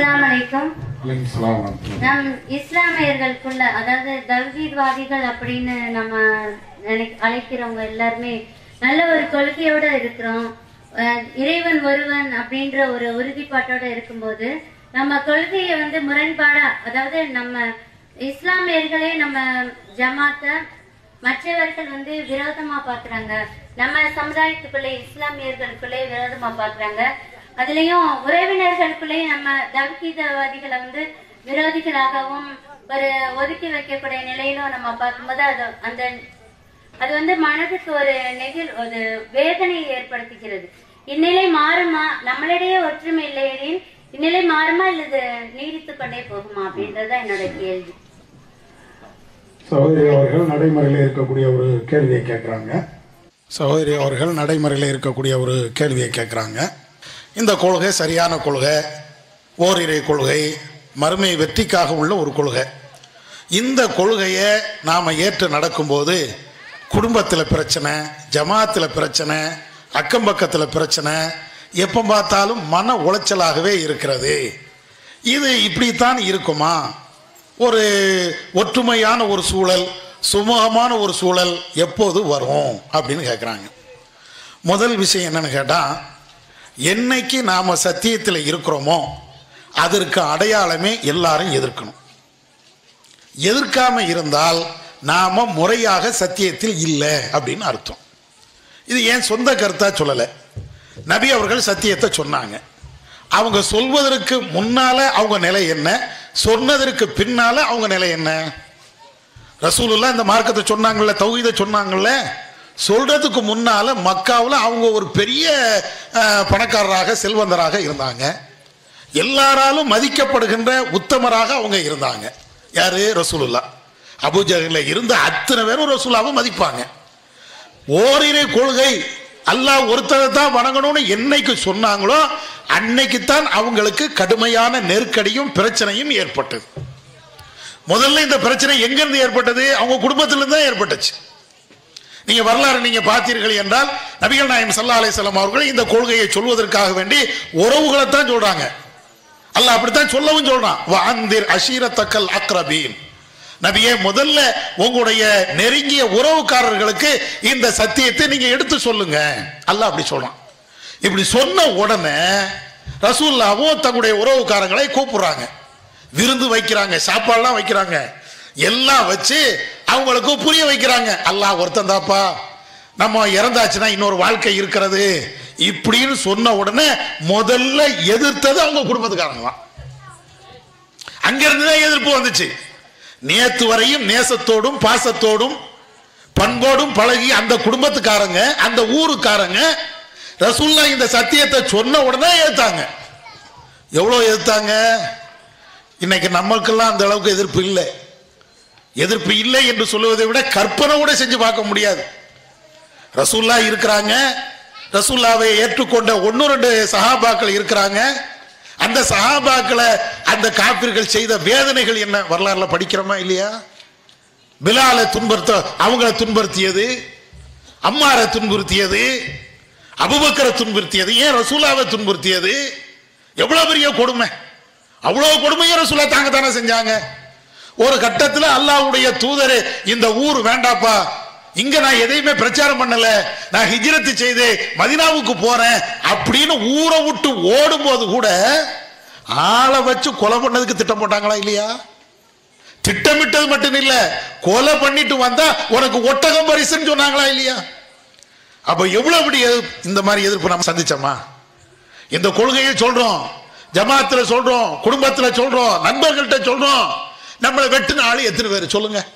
அஸ்ஸலாமு அலைக்கும் அலைக்கும் ஸலாம் வரஹ்மத்துல்லாஹி. நம் இஸ்லாமியர்களுக்குள்ள அதாவது தவ்ஹீத்வாதிகள் அப்படின்னு நம்ம அழைக்கிறவங்க எல்லாருமே நல்ல ஒரு கொள்கையோட இருக்கிறோம். இறைவன் ஒருவன் அப்படின்ற ஒரு உறுதிப்பாட்டோட இருக்கும்போது நம்ம கொள்கையை வந்து முரண்பாடா அதாவது நம்ம இஸ்லாமியர்களே நம்ம ஜமாத்தை மற்றவர்கள் வந்து விரோதமா பாக்குறாங்க. நம்ம சமுதாயத்துக்குள்ளே இஸ்லாமியர்களுக்குள்ளே விரோதமா பாக்குறாங்க. அதுலயும் உறவினர்களுக்குள்ளேயும் நம்ம தவ்ஹீதவாதிகளை வந்து விரோதிகளாகவும் ஒரு ஒதுக்கி வைக்கக்கூடிய நிலையிலும் நம்ம பார்க்கும்போது அது அந்த அது வந்து மனதுக்கு ஒரு நெகிழ் ஒரு வேதனையை ஏற்படுத்துகிறது. இந்நிலை மாறுமா? நம்மளிடையே ஒற்றுமை இல்லையெனில் இந்நிலை மாறுமா இல்லது நீடித்து கொண்டே போகுமா அப்படின்றதுதான் என்னோட கேள்வி. சகோதரி அவர்கள் நடைமுறையில் இருக்கக்கூடிய ஒரு கேள்வியை கேட்குறாங்க. சகோதரி அவர்கள் நடைமுறையில் இருக்கக்கூடிய ஒரு கேள்வியை கேட்குறாங்க. இந்த கொள்கை சரியான கொள்கை ஓரிரை கொள்கை மறுமை வெற்றிக்காக உள்ள ஒரு கொள்கை. இந்த கொள்கையை நாம் ஏற்று நடக்கும்போது குடும்பத்தில் பிரச்சனை ஜமாத்தில் பிரச்சனை அக்கம் பக்கத்தில் பிரச்சனை எப்போ பார்த்தாலும் மன உளைச்சலாகவே இருக்கிறது. இது இப்படித்தான் இருக்குமா? ஒரு ஒற்றுமையான ஒரு சூழல் சுமூகமான ஒரு சூழல் எப்போது வரும் அப்படின்னு கேட்குறாங்க முதல் விஷயம் என்னன்னு கேட்டால் என்னைக்கு நாம் சத்தியத்தில் இருக்கிறோமோ அதற்கு அடையாளமே எல்லாரும் எதிர்க்கணும். எதிர்க்காமல் இருந்தால் நாம் முறையாக சத்தியத்தில் இல்லை அப்படின்னு அர்த்தம். இது ஏன் சொந்த கருத்தாக சொல்லலை. நபி அவர்கள் சத்தியத்தை சொன்னாங்க. அவங்க சொல்வதற்கு முன்னால் அவங்க நிலை என்ன? சொன்னதற்கு பின்னால் அவங்க நிலை என்ன? ரசூலுல்லாம் இந்த மார்க்கத்தை சொன்னாங்கள்ல தௌஹீதை சொன்னாங்கள்ல சொல்றதுக்கு முன்னால மக்காவில் அவங்க ஒரு பெரிய பணக்காரராக செல்வந்தராக இருந்தாங்க. எல்லாராலும் மதிக்கப்படுகின்ற உத்தமராக அவங்க இருந்தாங்க. யாரு? ரசூலுல்லா அபுஜகில் இருந்த அத்தனை பேரும் ரசூலாவை மதிப்பாங்க. ஓரிரை கொள்கை அல்லாஹ் ஒருத்தரை தான் வணங்கணும்னு என்னைக்கு சொன்னாங்களோ அன்னைக்குத்தான் அவங்களுக்கு கடுமையான நெருக்கடியும் பிரச்சனையும் ஏற்பட்டது. முதல்ல இந்த பிரச்சனை எங்கேருந்து ஏற்பட்டது? அவங்க குடும்பத்திலிருந்து தான் ஏற்பட்டுச்சு. நீங்க வரலாறு நீங்க பார்த்தீர்கள் என்றால் நபிகள் நாயம் சல்லா அலிசல்லாம் அவர்கள் இந்த கொள்கையை சொல்வதற்காக வேண்டி உறவுகளை தான் சொல்றாங்க. அல்ல அப்படித்தான் சொல்லவும் சொல்றான். வாந்திர் அஷீரத்தக்கல் அக்ரபீன். நபியே முதல்ல உங்களுடைய நெருங்கிய உறவுக்காரர்களுக்கு இந்த சத்தியத்தை நீங்க எடுத்து சொல்லுங்க. அல்ல அப்படி சொல்றான். இப்படி சொன்ன உடனே ரசூல்லாவும் தங்களுடைய உறவுக்காரங்களை கூப்பிடுறாங்க. விருந்து வைக்கிறாங்க சாப்பாடுலாம் வைக்கிறாங்க. எல்லாம் வச்சு அவங்களுக்கும் புரிய வைக்கிறாங்க. அல்லாஹ் ஒருத்தன் தாப்பா நம்ம இறந்தாச்சுன்னா இன்னொரு வாழ்க்கை இருக்கிறது. இப்படின்னு சொன்ன உடனே முதல்ல எதிர்த்தது அவங்க குடும்பத்துக்காரங்க தான் அங்கிருந்து தான் எதிர்ப்பு வந்துச்சு. நேத்து வரையும் நேசத்தோடும் பாசத்தோடும் பண்போடும் பழகி அந்த குடும்பத்துக்காரங்க அந்த ஊருக்காரங்க ரசூல்லா இந்த சத்தியத்தை சொன்ன உடனே எதிர்த்தாங்க. எவ்வளோ எதிர்த்தாங்க? இன்னைக்கு நமக்கெல்லாம் அந்த அளவுக்கு எதிர்ப்பு இல்லை. எதிர்ப்பு இல்லை என்று சொல்லுவதை விட கற்பனை கூட செஞ்சு பார்க்க முடியாது. ரசூல்லா இருக்கிறாங்க. ரசூல்லாவை ஏற்றுக்கொண்ட ஒன்று ரெண்டு சஹாபாக்கள் இருக்கிறாங்க. அந்த சஹாபாக்களை அந்த காப்பிர்கள் செய்த வேதனைகள் என்ன? வரலாறுல படிக்கிறோமா இல்லையா? பிலாலை துன்புறுத்த அவங்கள துன்புறுத்தியது. அம்மாரை துன்புறுத்தியது. அபுபக்கரை துன்புறுத்தியது. ஏன் ரசூலாவை துன்புறுத்தியது? எவ்வளவு பெரிய கொடுமை. அவ்வளவு கொடுமையும் ரசூலா தாங்க தானே செஞ்சாங்க. ஒரு கட்டத்தில் அல்லாஹ்வுடைய தூதர் இந்த ஊர் வேண்டாப்பா. இங்க நான் எதையுமே பிரச்சாரம் பண்ணல. நான் ஹிஜ்ரத்து செய்து மதினாவுக்கு போறேன் அப்படின்னு ஊரை விட்டு ஓடும் போது கூட ஆளை வச்சு கொலை பண்ணதுக்கு திட்டம் போட்டாங்களா இல்லையா? திட்டமிட்டது மட்டும் இல்ல கொலை பண்ணிட்டு வந்தா உனக்கு ஒட்டகம் பரிசுன்னு சொன்னாங்களா இல்லையா? அப்ப எவ்வளவு இந்த மாதிரி எதிர்ப்பு நம்ம சந்திச்சோமா? இந்த கொள்கையை சொல்றோம் ஜமாத்துல சொல்றோம் குடும்பத்துல சொல்றோம் நண்பர்கள்ட்ட சொல்றோம். நம்மளை வெட்டின ஆளு எத்தனை பேர்? சொல்லுங்க.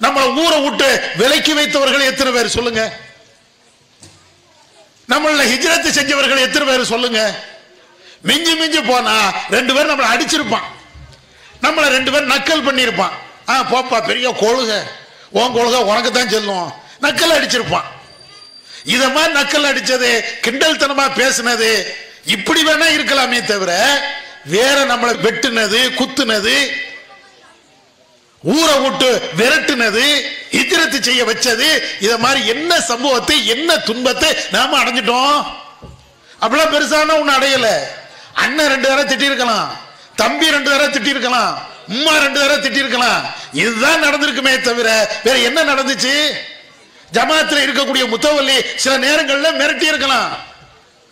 நம்மளை ஊரை விட்டு விலைக்கு வைத்தவர்கள் எத்தனை பேர்? சொல்லுங்க. நம்மள ஹிஜ்ரத்து செஞ்சவர்கள் எத்தனை பேர்? சொல்லுங்க. மிஞ்சி மிஞ்சி போனா ரெண்டு பேர் நம்மளை அடிச்சிருப்பான். நம்மளை ரெண்டு பேர் நக்கல் பண்ணியிருப்பான் ஆ போப்பா பெரிய கொழுக. உன் கொழுக உனக்கு தான் செல்லும். நக்கல் அடிச்சிருப்பான். இத மாதிரி நக்கல் அடிச்சது கிண்டல்தனமா பேசினது இப்படி வேணா இருக்கலாமே தவிர வேற நம்மளை வெட்டுனது குத்துனது ஊரை விட்டு விரட்டுனது இத்திரத்து செய்ய வச்சது இத மாதிரி என்ன சம்பவத்தை என்ன துன்பத்தை நாம அடைஞ்சிட்டோம்? அப்படிலாம் பெருசான ஒண்ணு அடையல. அண்ணன் ரெண்டு தடவை திட்டி இருக்கலாம் தம்பி ரெண்டு தடவை திட்டி இருக்கலாம் உம்மா ரெண்டு தடவை திட்டி இருக்கலாம் இதுதான் நடந்திருக்குமே தவிர வேற என்ன நடந்துச்சு? ஜமாத்துல இருக்கக்கூடிய முத்தவல்லி சில நேரங்கள்ல மிரட்டி இருக்கலாம்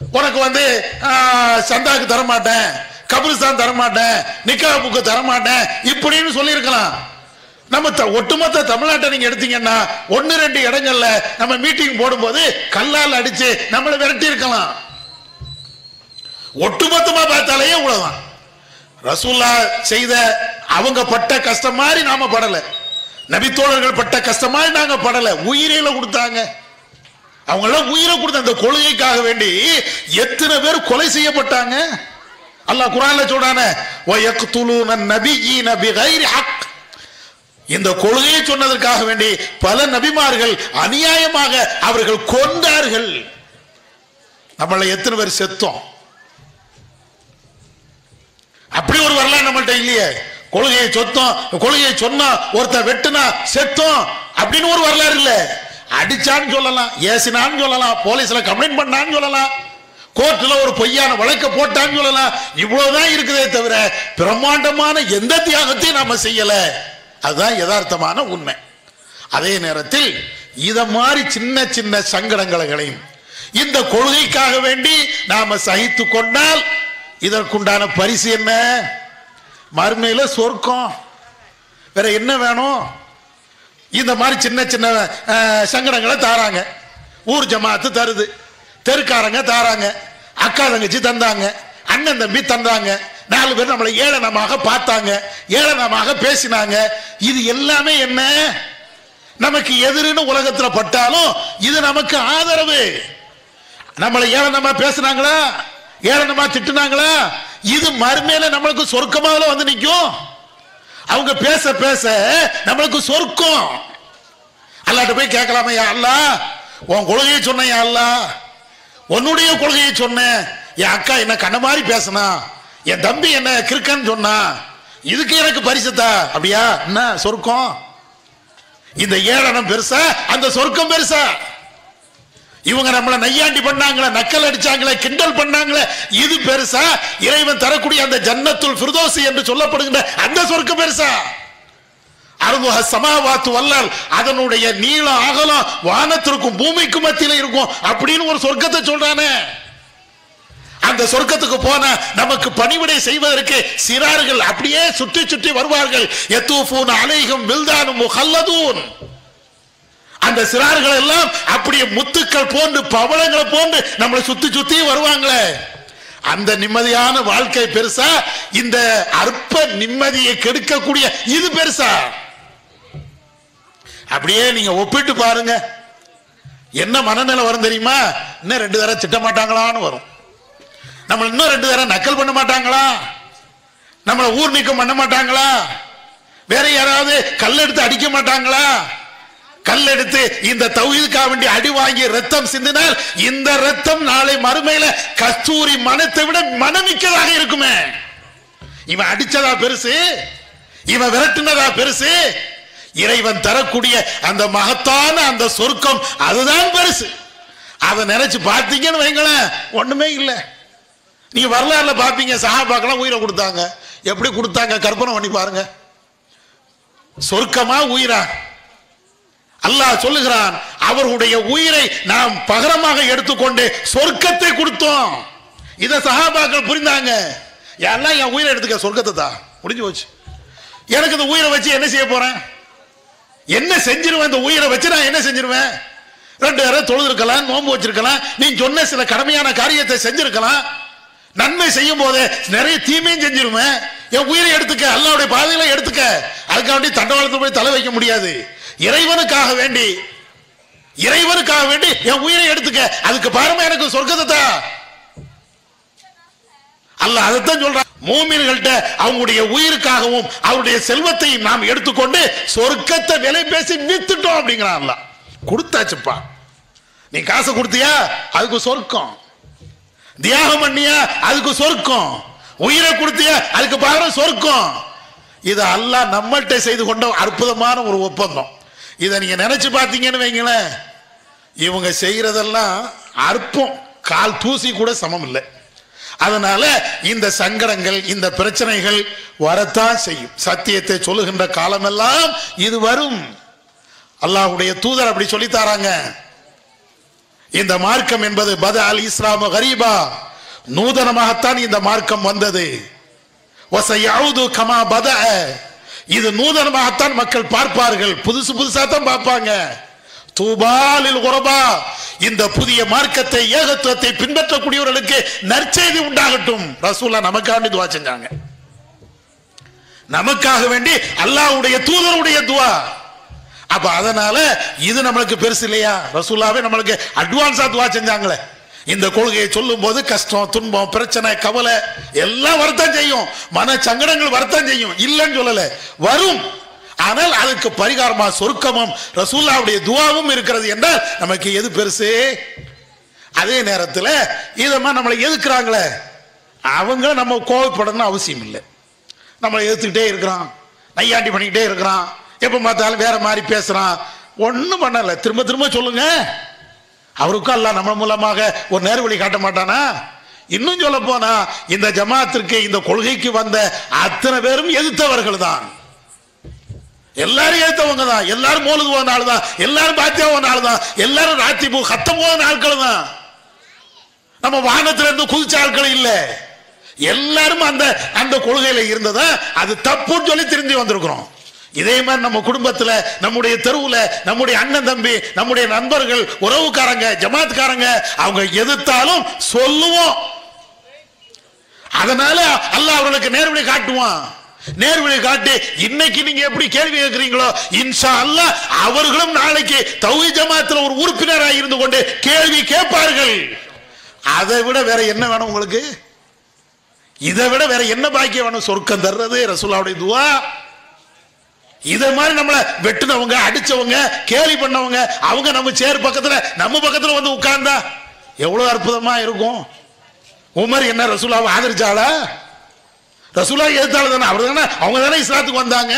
உனக்கு வந்து சந்தாக்கு தர மாட்டேன் கபிரிஸ்தான் தரமாட்டேன் நிக்கா புக்கு தரமாட்டேன் இப்படின்னு சொல்லியிருக்கலாம். நம்ம த- ஒட்டுமொத்த தமிழ்நாட்டை நீங்க எடுத்தீங்கன்னா ஒன்னு ரெண்டு இடங்கள்ல நம்ம மீட்டிங் போடும்போது கல்லால் அடிச்சு நம்மளை விரட்டி இருக்கலாம் ஒட்டுமொத்தமா பார்த்தாலே இவ்வளவுதான். ரசூல்லா செய்த அவங்க பட்ட கஷ்டம் மாதிரி நாம படல. நபித்தோழர்கள் பட்ட கஷ்டம் மாதிரி நாங்க படல. உயிரில கொடுத்தாங்க. அவங்க எல்லாம் உயிரை கொடுத்த அந்த கொள்கைக்காக வேண்டி எத்தனை பேர் கொலை செய்யப்பட்டாங்க? அல்லாஹ் குரான்ல சொல்றானே இந்த கொள்கையை சொன்னதற்காக வேண்டி பல நபிமார்கள் அநியாயமாக அவர்கள் கொண்டார்கள் நம்மள எத்தனை பேர் செத்தோம்? அப்படி ஒரு வரலாறு நம்மள்ட்ட இல்லையே. கொள்கையை சொத்தோம் கொள்கையை சொன்னா ஒருத்தன் வெட்டுனா செத்தோம் அப்படின்னு ஒரு வரலாறு இல்ல. அடிச்சான்னு சொல்லலாம் ஏசினான்னு சொல்லலாம் போலீஸ்ல கம்ப்ளைண்ட் பண்ணான்னு சொல்லலாம். கோர்ட்டில் ஒரு பொய்யான வழக்க போட்டான்னு சொல்லலாம். இவ்வளவுதான் இருக்குதே தவிர பிரம்மாண்டமான எந்த தியாகத்தையும் நாம செய்யல. அதுதான் யதார்த்தமான உண்மை. அதே நேரத்தில் இதை மாதிரி சின்ன சின்ன சங்கடங்களையும் இந்த கொள்கைக்காக வேண்டி நாம சகித்து கொண்டால் இதற்குண்டான பரிசு என்ன? மறுமையில சொர்க்கம். வேற என்ன வேணும்? இந்த மாதிரி சின்ன சின்ன சங்கடங்களை தாராங்க. ஊர் ஜமாத்து தருது. தெருக்காரங்க தாராங்க அக்கா தங்கச்சி தந்தாங்க அண்ணன் தம்பி தந்தாங்க நாலு பேர் நம்மளை ஏளனமாக பார்த்தாங்க ஏளனமாக பேசினாங்க. இது எல்லாமே என்ன? நமக்கு எதிரின்னு உலகத்துல பட்டாலும் இது நமக்கு ஆதரவு. நம்மளை ஏளனமா பேசுனாங்களா? ஏளனமா திட்டுனாங்களா? இது மறுமையில நம்மளுக்கு சொர்க்கமாவில வந்து நிற்கும் அவங்க பேச பேச நம்மளுக்கு சொர்க்கம். அல்லாட்ட போய் கேட்கலாமா யா அல்லா உன் கொள்கையை சொன்னையா அல்லா? உன்னுடைய கொள்கையை சொன்னேன் என் அக்கா என்ன கண்ண மாதிரி பேசினா என் தம்பி என்ன கிறுக்கன்னு சொன்னா இதுக்கு எனக்கு பரிசுத்தா? அப்படியா? என்ன சொர்க்கம்? இந்த ஏளனம் பெருசா? அந்த சொர்க்கம் பெருசா? இவங்க நம்மள நையாண்டி பண்ணாங்களே நக்கல் அடிச்சாங்களே கிண்டல் பண்ணாங்களே இது பெருசா? இறைவன் தரக்கூடிய அந்த ஜன்னத்துள் ஃபிர்தோசி என்று சொல்லப்படுகின்ற அந்த சொர்க்கம் பெருசா? அருமுக சமாவாத்து வல்லால் அதனுடைய நீளம் அகலம் வானத்திற்கும் பூமிக்கும் மத்தியில இருக்கும் அப்படின்னு ஒரு சொர்க்கத்தை சொல்றானே. அந்த சொர்க்கத்துக்கு போன நமக்கு பணிவிடை செய்வதற்கு சிறார்கள் அப்படியே சுற்றி சுற்றி வருவார்கள். எத்தூஃபூன் அலைகும் வில்தானும் முகல்லதூன். அந்த சிறார்கள் எல்லாம் அப்படியே முத்துக்கள் போன்று பவளங்களை போன்று நம்மளை சுத்தி சுத்தி வருவாங்களே. அந்த நிம்மதியான வாழ்க்கை பெருசா? இந்த அற்ப நிம்மதியை கெடுக்கக்கூடிய இது பெருசா? அப்படியே நீங்க ஒப்பிட்டு பாருங்க. என்ன மனநிலை வரும் தெரியுமா? இன்னும் ரெண்டு தடவை திட்ட மாட்டாங்களான்னு வரும். நம்ம இன்னும் ரெண்டு தடவை நக்கல் பண்ண மாட்டாங்களா? நம்மளை ஊர் நீக்கம் பண்ண மாட்டாங்களா? வேற யாராவது கல் எடுத்து அடிக்க மாட்டாங்களா? கல் எடுத்து இந்த தௌஹீதுக்காக வேண்டி அடி வாங்கி ரத்தம் சிந்தினால் இந்த ரத்தம் நாளை மறுமையில கஸ்தூரி மனத்தை விட மனமிக்கதாக இருக்குமே. இவன் அடிச்சதா பெருசு? இவன் விரட்டுனதா பெருசு? இறைவன் தரக்கூடிய அந்த மகத்தான அந்த சொர்க்கம் அதுதான் பெருசு. அதை நினைச்சு பார்த்தீங்கன்னு வைங்களேன் ஒண்ணுமே இல்லை. நீங்க வரலாறுல பாப்பீங்க சஹாபாக்கெல்லாம் உயிரை கொடுத்தாங்க. எப்படி கொடுத்தாங்க? கற்பனை பண்ணி பாருங்க. சொர்க்கமா உயிரா? அல்லாஹ் சொல்லுகிறான் அவர்களுடைய உயிரை நாம் பகரமாக எடுத்துக்கொண்டு சொர்க்கத்தை கொடுத்தோம். இத சஹாபாக்கள் புரிந்தாங்க. எல்லாம் என் உயிரை எடுத்துக்க சொர்க்கத்தை தான் முடிஞ்சு போச்சு. எனக்கு இந்த உயிரை வச்சு என்ன செய்ய போறேன்? என்ன செஞ்சிருவேன்? இந்த உயிரை வச்சு நான் என்ன செஞ்சிருவேன்? ரெண்டு பேரை தொழுதுருக்கலாம் நோன்பு வச்சிருக்கலாம். நீ சொன்ன சில கடமையான காரியத்தை செஞ்சிருக்கலாம். நன்மை செய்யும் போது நிறைய தீமையும் செஞ்சிருவேன். என் உயிரை எடுத்துக்க அல்லாவுடைய பாதையில எடுத்துக்க. அதுக்காக வேண்டி தண்டவாளத்தில் போய் தலை வைக்க முடியாது. இறைவனுக்காக வேண்டி இறைவனுக்காக வேண்டி என் உயிரை எடுத்துக்க. அதுக்கு பாருமா எனக்கு சொர்க்கத்தை அல்ல அதைத்தான் சொல்றான். மூமின்கள்ட்ட அவங்களுடைய உயிருக்காகவும் அவருடைய செல்வத்தையும் நாம் எடுத்துக்கொண்டு சொர்க்கத்தை விலை பேசி வித்துட்டோம் அப்படிங்கிறான் கொடுத்தாச்சுப்பா. நீ காசை கொடுத்தியா? அதுக்கு சொர்க்கம். தியாகம் பண்ணியா? அதுக்கு சொர்க்கம். உயிரை கொடுத்தியா? அதுக்கு பாரு சொர்க்கம். இது அல்லாஹ் நம்மள்கிட்ட செய்து கொண்ட அற்புதமான ஒரு ஒப்பந்தம். இதை நீங்க நினைச்சு பார்த்தீங்கன்னு வைங்களேன். இவங்க செய்யறதெல்லாம் அற்பம். கால் தூசி கூட சமம் இல்லை. அதனால இந்த சங்கடங்கள் இந்த பிரச்சனைகள் வரத்தான் செய்யும். சத்தியத்தை சொல்லுகின்ற காலமெல்லாம் இது வரும். அல்லாஹுடைய தூதர் அப்படி சொல்லித்தாராங்க. இந்த மார்க்கம் என்பது பத அல் இஸ்லாம கரீபா. நூதனமாகத்தான் இந்த மார்க்கம் வந்தது. வசையவுது கமா பத இது நூதனமாகத்தான் மக்கள் பார்ப்பார்கள். புதுசு புதுசா தான் பார்ப்பாங்க. தூபாலில் உரபா இந்த புதிய மார்க்கத்தை ஏகத்துவத்தை பின்பற்றக்கூடியவர்களுக்கு நற்செய்தி உண்டாகட்டும். ரசூல்லா நமக்காண்டி துவா செஞ்சாங்க. நமக்காக வேண்டி அல்லாஹ்வுடைய தூதருடைய துவா. அப்ப அதனால இது நம்மளுக்கு பெருசு இல்லையா? ரசூல்லாவே நம்மளுக்கு அட்வான்ஸா துவா செஞ்சாங்களே. இந்த கொள்கையை சொல்லும் போது கஷ்டம் துன்பம் பிரச்சனை கவலை எல்லாம் வருத்தம் செய்யும். மன சங்கடங்கள் வருத்தம் செய்யும். இல்லைன்னு சொல்லல. வரும். ஆனால் அதுக்கு பரிகாரமா சொருக்கமும் ரசூல்லாவுடைய துவாவும் இருக்கிறது என்றால் நமக்கு எது பெருசு? அதே நேரத்தில் இதமா நம்மளை எதுக்குறாங்களே? அவங்க நம்ம கோவப்படணும்னு அவசியம் இல்லை. நம்மளை எதிர்த்துக்கிட்டே இருக்கிறான் நையாண்டி பண்ணிக்கிட்டே இருக்கிறான் எப்போ பார்த்தாலும் வேற மாதிரி பேசுகிறான் ஒன்றும் பண்ணலை. திரும்ப திரும்ப சொல்லுங்க. அவருக்கும் அல்ல நம்ம மூலமாக ஒரு நேர்வழி காட்ட மாட்டானா? இன்னும் சொல்ல போனா இந்த ஜமாத்திற்கு இந்த கொள்கைக்கு வந்த அத்தனை பேரும் எதிர்த்தவர்கள் தான் எல்லாரும் ஏத்தவங்க தான் எல்லாரும் மோலுக்கு போன ஆள் தான் எல்லாரும் பாத்தியா போன ஆள் தான் எல்லாரும் ராத்தி பூ கத்தம் போன ஆட்கள் தான் நம்ம வானத்துல இருந்து குதிச்ச ஆட்கள் இல்ல. எல்லாரும் அந்த அந்த கொள்கையில இருந்ததா அது தப்புன்னு சொல்லி திரும்பி வந்திருக்கிறோம். இதே மாதிரி நம்ம குடும்பத்துல நம்முடைய தெருவுல நம்முடைய அண்ணன் தம்பி நம்முடைய நண்பர்கள் உறவுக்காரங்க ஜமாத்காரங்க அவங்க எதிர்த்தாலும் சொல்லுவோம். அதனால அல்லாஹ் அவர்களுக்கு நேர்வழி காட்டுவான். நேர்வழி காட்டி இன்னைக்கு நீங்க எப்படி கேள்வி கேட்கிறீங்களோ இன்ஷா அல்லாஹ் அவர்களும் நாளைக்கு தௌஹி ஜமாத்துல ஒரு உறுப்பினராக இருந்து கொண்டு கேள்வி கேட்பார்கள். அதை விட வேற என்ன வேணும் உங்களுக்கு? இதை விட வேற என்ன பாக்கியம் வேணும்? சொர்க்கம் தர்றது ரசூலாவுடைய துவா. இத மாதிரி நம்மள வெட்டுனவங்க அடிச்சவங்க கேலி பண்ணவங்க அவங்க நம்ம சேர் பக்கத்துல நம்ம பக்கத்துல வந்து உட்கார்ந்தா எவ்வளவு அற்புதமா இருக்கும். உமர் என்ன ரசூலாவை ஆதரிச்சாளா? ரசூலா எதிர்த்தாள் தானே அவர் தானே அவங்க தானே இஸ்லாத்துக்கு வந்தாங்க.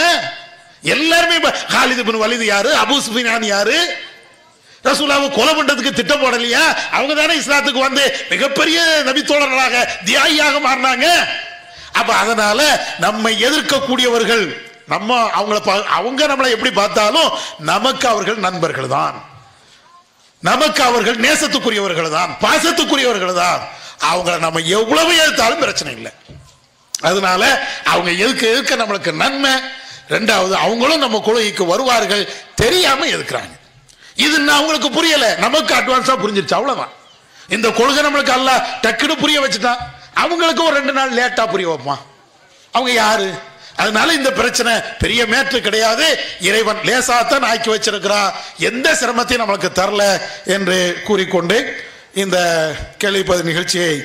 எல்லாருமே ஹாலிது பின் வலிது யாரு? அபு சுஃபினான் யாரு? ரசூலாவை கொலை பண்றதுக்கு திட்டம் போடலையா? அவங்க தானே இஸ்லாத்துக்கு வந்து மிகப்பெரிய நபித்தோழர்களாக தியாகியாக மாறினாங்க. அப்ப அதனால நம்மை எதிர்க்கக்கூடியவர்கள் நம்ம அவங்கள அவங்க நம்மளை எப்படி பார்த்தாலும் நமக்கு அவர்கள் நண்பர்கள் தான். நமக்கு அவர்கள் நேசத்துக்குரியவர்கள் தான் பாசத்துக்குரியவர்கள் தான். அவங்கள நம்ம எவ்வளவு எதிர்த்தாலும் பிரச்சனை இல்லை. அதனால அவங்க எதுக்கு எதுக்க நம்மளுக்கு நன்மை. ரெண்டாவது அவங்களும் நம்ம கொள்கைக்கு வருவார்கள். தெரியாம எதுக்குறாங்க? இது அவங்களுக்கு புரியல. நமக்கு அட்வான்ஸா புரிஞ்சிருச்சு. அவ்வளவுதான். இந்த கொள்கை நம்மளுக்கு அல்ல. டக்குன்னு புரிய வச்சுட்டான் அவங்களுக்கு ஒரு ரெண்டு நாள் லேட்டா புரிய வைப்பான். அவங்க யாரு? அதனால இந்த பிரச்சனை பெரிய மேற்று கிடையாது. இறைவன் லேசாத்தான் ஆக்கி வச்சிருக்கிறான் எந்த சிரமத்தையும் நம்மளுக்கு தரல என்று கூறிக்கொண்டு இந்த கேள்விப்பது நிகழ்ச்சியை